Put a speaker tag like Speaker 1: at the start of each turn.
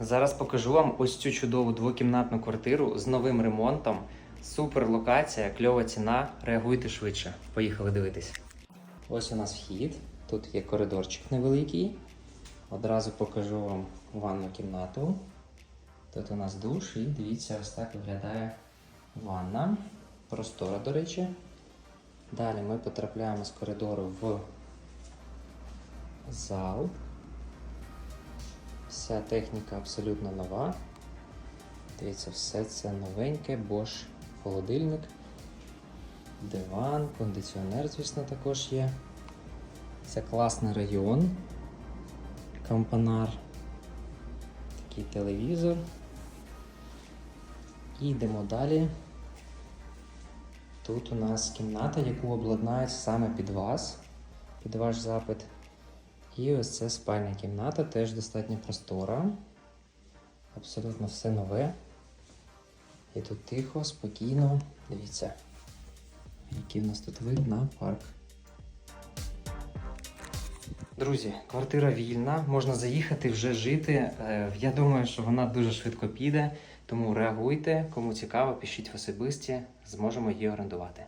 Speaker 1: Зараз покажу вам ось цю чудову двокімнатну квартиру з новим ремонтом. Супер локація, кльова ціна. Реагуйте швидше. Поїхали дивитись. Ось у нас вхід. Тут є коридорчик невеликий. Одразу покажу вам ванну кімнату. Тут у нас душ і дивіться, ось так виглядає ванна. Простора, до речі. Далі ми потрапляємо з коридору в зал. Вся техніка абсолютно нова. Дивіться, все це новеньке, Bosch холодильник, диван, кондиціонер, звісно, також є. Це класний район. Кампанар. Такий телевізор. І йдемо далі. Тут у нас кімната, яку обладнають саме під вас, під ваш запит. І ось це спальня кімната, теж достатньо простора. Абсолютно все нове. І тут тихо, спокійно. Дивіться, який в нас тут вид на парк. Друзі, квартира вільна, можна заїхати вже жити. Е, Я думаю, що вона дуже швидко піде, тому реагуйте. Кому цікаво, пишіть в особисті, зможемо її орендувати.